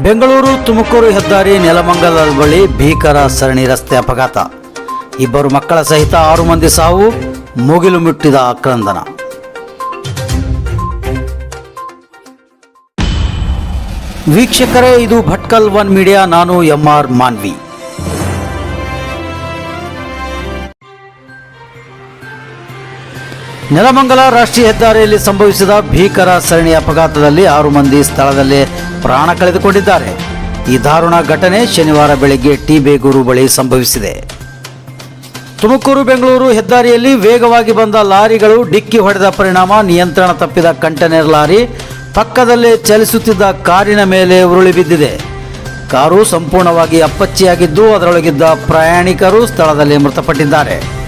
ಬೆಂಗಳೂರು ತುಮಕೂರು ಹೆದ್ದಾರಿ ನೆಲಮಂಗಲ ಬಳಿ ಭೀಕರ ಸರಣಿ ರಸ್ತೆ ಅಪಘಾತ. ಇಬ್ಬರು ಮಕ್ಕಳ ಸಹಿತ ಆರು ಮಂದಿ ಸಾವು, ಮುಗಿಲು ಮುಟ್ಟಿದ ಆಕ್ರಂದನ. ವೀಕ್ಷಕರೇ, ಇದು ಭಟ್ಕಲ್ ಒನ್ ಮೀಡಿಯಾ, ನಾನು ಎಂ ಆರ್ ಮಾನ್ವಿ. ನೆಲಮಂಗಲ ರಾಷ್ಟ್ರೀಯ ಹೆದ್ದಾರಿಯಲ್ಲಿ ಸಂಭವಿಸಿದ ಭೀಕರ ಸರಣಿ ಅಪಘಾತದಲ್ಲಿ ಆರು ಮಂದಿ ಸ್ಥಳದಲ್ಲೇ ಪ್ರಾಣ ಕಳೆದುಕೊಂಡಿದ್ದಾರೆ. ಈ ದಾರುಣ ಘಟನೆ ಶನಿವಾರ ಬೆಳಗ್ಗೆ ಟಿ ಬೇಗೂರು ಬಳಿ ಸಂಭವಿಸಿದೆ. ತುಮಕೂರು, ಬೆಂಗಳೂರು ಹೆದ್ದಾರಿಯಲ್ಲಿ ವೇಗವಾಗಿ ಬಂದ ಲಾರಿಗಳು ಡಿಕ್ಕಿ ಹೊಡೆದ ಪರಿಣಾಮ, ನಿಯಂತ್ರಣ ತಪ್ಪಿದ ಕಂಟೈನರ್ ಲಾರಿ ಪಕ್ಕದಲ್ಲೇ ಚಲಿಸುತ್ತಿದ್ದ ಕಾರಿನ ಮೇಲೆ ಉರುಳಿ ಬಿದ್ದಿದೆ. ಕಾರು ಸಂಪೂರ್ಣವಾಗಿ ಅಪ್ಪಚ್ಚಿಯಾಗಿದ್ದು, ಅದರೊಳಗಿದ್ದ ಪ್ರಯಾಣಿಕರು ಸ್ಥಳದಲ್ಲಿ ಮೃತಪಟ್ಟಿದ್ದಾರೆ.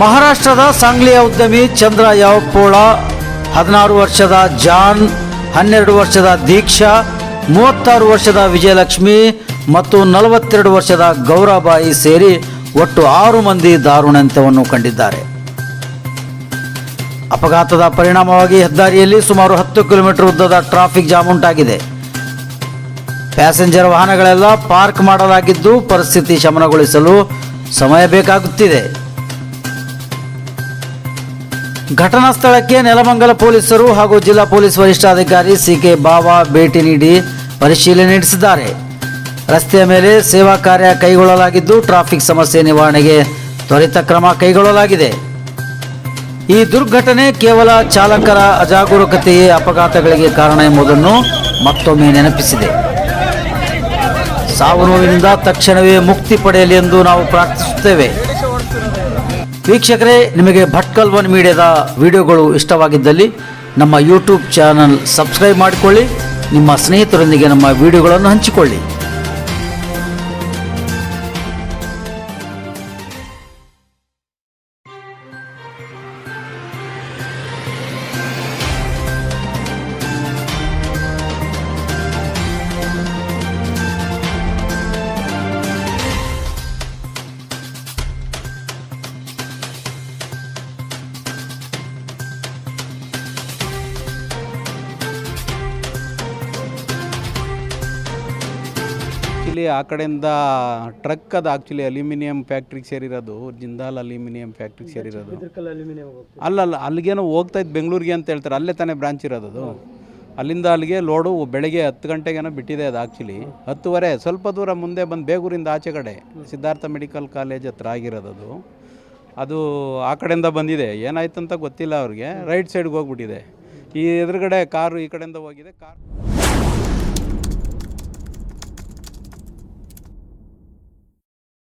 ಮಹಾರಾಷ್ಟ್ರದ ಸಾಂಗ್ಲಿಯ ಉದ್ಯಮಿ ಚಂದ್ರ ಯಾವಪ್ಪೋಳ ಹದಿನಾರು ವರ್ಷದ ಜಾನ್, ಹನ್ನೆರಡು ವರ್ಷದ ದೀಕ್ಷಾ, ಮೂವತ್ತಾರು ವರ್ಷದ ವಿಜಯಲಕ್ಷ್ಮಿ ಮತ್ತು ನಲವತ್ತೆರಡು ವರ್ಷದ ಗೌರಬಾಯಿ ಸೇರಿ ಒಟ್ಟು ಆರು ಮಂದಿ ದಾರುಣಾಂತ್ಯವನ್ನು ಕಂಡಿದ್ದಾರೆ. ಅಪಘಾತದ ಪರಿಣಾಮವಾಗಿ ಹೆದ್ದಾರಿಯಲ್ಲಿ ಸುಮಾರು ಹತ್ತು ಕಿಲೋಮೀಟರ್ ಉದ್ದದ ಟ್ರಾಫಿಕ್ ಜಾಮ್ ಉಂಟಾಗಿದೆ. ಪ್ಯಾಸೆಂಜರ್ ವಾಹನಗಳೆಲ್ಲ ಪಾರ್ಕ್ ಮಾಡಲಾಗಿದ್ದು ಪರಿಸ್ಥಿತಿ ಶಮನಗೊಳಿಸಲು ಸಮಯ ಬೇಕಾಗುತ್ತಿದೆ. ಘಟನಾ ಸ್ಥಳಕ್ಕೆ ನೆಲಮಂಗಲ ಪೊಲೀಸರು ಹಾಗೂ ಜಿಲ್ಲಾ ಪೊಲೀಸ್ ವರಿಷ್ಠಾಧಿಕಾರಿ ಸಿ ಕೆ ಬಾವಾ ಭೇಟಿ ನೀಡಿ ಪರಿಶೀಲನೆ ನಡೆಸಿದ್ದಾರೆ. ರಸ್ತೆಯ ಮೇಲೆ ಸೇವಾ ಕಾರ್ಯ ಕೈಗೊಳ್ಳಲಾಗಿದ್ದು ಟ್ರಾಫಿಕ್ ಸಮಸ್ಯೆ ನಿವಾರಣೆಗೆ ತ್ವರಿತ ಕ್ರಮ ಕೈಗೊಳ್ಳಲಾಗಿದೆ. ಈ ದುರ್ಘಟನೆ ಕೇವಲ ಚಾಲಕರ ಅಜಾಗರೂಕತೆಯೇ ಅಪಘಾತಗಳಿಗೆ ಕಾರಣ ಎಂಬುದನ್ನು ಮತ್ತೊಮ್ಮೆ ನೆನಪಿಸಿದೆ. ಸಾವು ನೋವಿನಿಂದ ತಕ್ಷಣವೇ ಮುಕ್ತಿ ಪಡೆಯಲಿ ಎಂದು ನಾವು ಪ್ರಾರ್ಥಿಸುತ್ತೇವೆ. ವೀಕ್ಷಕರೇ, ನಿಮಗೆ ಭಟ್ಕಲ್ ಒನ್ ಮೀಡಿಯಾದ ವಿಡಿಯೋಗಳು ಇಷ್ಟವಾಗಿದ್ದಲ್ಲಿ ನಮ್ಮ ಯೂಟ್ಯೂಬ್ ಚಾನಲ್ ಸಬ್ಸ್ಕ್ರೈಬ್ ಮಾಡಿಕೊಳ್ಳಿ, ನಿಮ್ಮ ಸ್ನೇಹಿತರೊಂದಿಗೆ ನಮ್ಮ ವಿಡಿಯೋಗಳನ್ನು ಹಂಚಿಕೊಳ್ಳಿ. ಆ್ಯಕ್ಚುಲಿ ಆ ಕಡೆಯಿಂದ ಟ್ರಕ್ ಅದು ಆ್ಯಕ್ಚುಲಿ ಅಲ್ಯೂಮಿನಿಯಂ ಫ್ಯಾಕ್ಟ್ರಿಗೆ ಸೇರಿರೋದು ಜಿಂದಾಲ್ ಅಲ್ಯೂಮಿನಿಯಂ ಫ್ಯಾಕ್ಟ್ರಿಗೆ ಸೇರಿರೋದು. ಅಲ್ಲಲ್ಲ ಅಲ್ಲಿಗೇನೋ ಹೋಗ್ತಾ ಇದ್ದು ಬೆಂಗಳೂರಿಗೆ ಅಂತ ಹೇಳ್ತಾರೆ ಅಲ್ಲೇ ತಾನೇ ಬ್ರಾಂಚ್ ಇರೋದು ಅದು. ಅಲ್ಲಿಂದ ಅಲ್ಲಿಗೆ ಲೋಡು ಬೆಳಗ್ಗೆ ಹತ್ತು ಗಂಟೆಗೇನೋ ಬಿಟ್ಟಿದೆ ಅದು ಆ್ಯಕ್ಚುಲಿ ಹತ್ತುವರೆ ಸ್ವಲ್ಪ ದೂರ ಮುಂದೆ ಬಂದು ಬೇಗೂರಿಂದ ಆಚೆ ಕಡೆ ಸಿದ್ಧಾರ್ಥ ಮೆಡಿಕಲ್ ಕಾಲೇಜ್ ಹತ್ರ ಆಗಿರೋದು ಅದು. ಅದು ಆ ಕಡೆಯಿಂದ ಬಂದಿದೆ. ಏನಾಯ್ತು ಅಂತ ಗೊತ್ತಿಲ್ಲ ಅವ್ರಿಗೆ. ರೈಟ್ ಸೈಡ್ಗೆ ಹೋಗ್ಬಿಟ್ಟಿದೆ. ಈ ಎದುರುಗಡೆ ಕಾರು ಈ ಕಡೆಯಿಂದ ಹೋಗಿದೆ ಕಾರ್